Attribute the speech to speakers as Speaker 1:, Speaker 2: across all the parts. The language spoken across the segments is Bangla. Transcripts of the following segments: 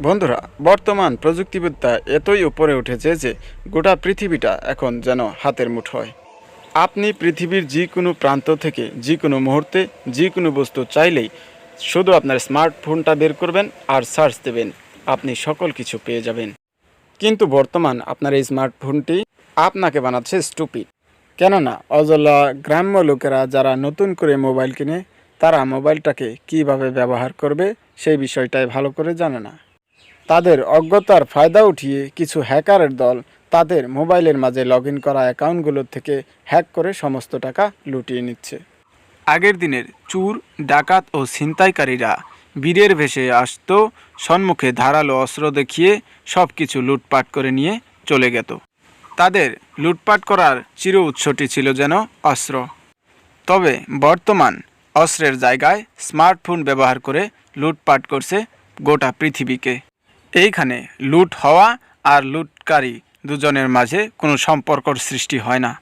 Speaker 1: বন্ধুরা, বর্তমান প্রযুক্তিবিদ্যা এতই উপরে উঠেছে যে গোটা পৃথিবীটা এখন যেন হাতের মুঠোয় আপনি পৃথিবীর যে কোনো প্রান্ত থেকে যে কোনো মুহূর্তে যে কোনো বস্তু চাইলেই শুধু আপনার স্মার্টফোনটা বের করবেন আর সার্চ দেবেন, আপনি সকল কিছু পেয়ে যাবেন। কিন্তু বর্তমান আপনার এই স্মার্টফোনটি আপনাকে বানাচ্ছে স্টুপিড। কেননা, অজলা, গ্রাম্য লোকেরা যারা নতুন করে মোবাইল কিনে, তারা মোবাইলটাকে কীভাবে ব্যবহার করবে, সেই বিষয়টাই ভালো করে জানে না। তাদের অজ্ঞতার ফায়দা উঠিয়ে কিছু হ্যাকারের দল তাদের মোবাইলের মাঝে লগ করা অ্যাকাউন্টগুলোর থেকে হ্যাক করে সমস্ত টাকা লুটিয়ে নিচ্ছে। আগের দিনের চুর, ডাকাত ও ছিনতাইকারীরা বীরের ভেসে আসতো, সম্মুখে ধারালো অস্ত্র দেখিয়ে সব কিছু লুটপাট করে নিয়ে চলে গেত। তাদের লুটপাট করার চির উৎসটি ছিল যেন অস্ত্র। তবে বর্তমান অস্ত্রের জায়গায় স্মার্টফোন ব্যবহার করে লুটপাট করছে গোটা পৃথিবীকে। এইখানে লুট হওয়া আর লুটকারী দুজনের মাঝে কোনো সম্পর্কর সৃষ্টি হয় না।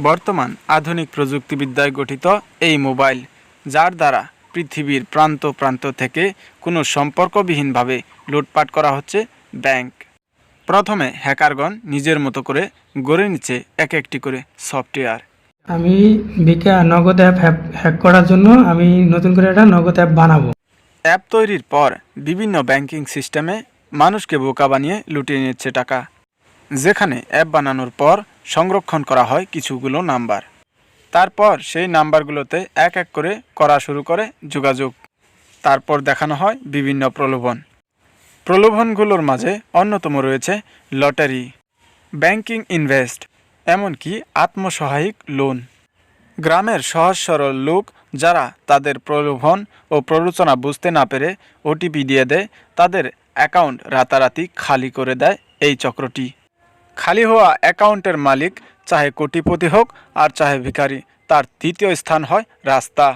Speaker 1: বর্তমান আধুনিক প্রযুক্তিবিদ্যায় গঠিত এই মোবাইল যার দ্বারা পৃথিবীর প্রান্ত প্রান্ত থেকে কোনো সম্পর্কবিহীনভাবে লুটপাট করা হচ্ছে ব্যাংক। প্রথমে হ্যাকারগণ নিজের মতো করে গড়ে নিচ্ছে এক একটি করে সফটওয়্যার।
Speaker 2: আমি বিকা নগদ অ্যাপ হ্যাক- হ্যাক করার জন্য আমি নতুন করে একটা নগদ অ্যাপ বানাবো।
Speaker 1: অ্যাপ তৈরির পর বিভিন্ন ব্যাংকিং সিস্টেমে মানুষকে বোকা বানিয়ে লুটিয়ে নিচ্ছে টাকা। যেখানে অ্যাপ বানানোর পর সংরক্ষণ করা হয় কিছুগুলো নাম্বার। তারপর সেই নাম্বারগুলোতে এক এক করে করা শুরু করে যোগাযোগ। তারপর দেখানো হয় বিভিন্ন প্রলোভন। প্রলোভনগুলোর মাঝে অন্যতম রয়েছে লটারি, ব্যাংকিং ইনভেস্ট, এমনকি আত্মসহায়িক লোন। গ্রামের সহজ সরল লোক যারা তাদের প্রলোভন ও প্ররোচনা বুঝতে না পেরে ওটিপি দিয়ে দেয় তাদের অ্যাকাউন্ট রাতারাতি খালি করে দেয় এই চক্রটি। খালি হওয়া অ্যাকাউন্টের মালিক, চাহে কোটিপতি হোক আর চাহে ভিখারি, তার তৃতীয় স্থান হয় রাস্তা।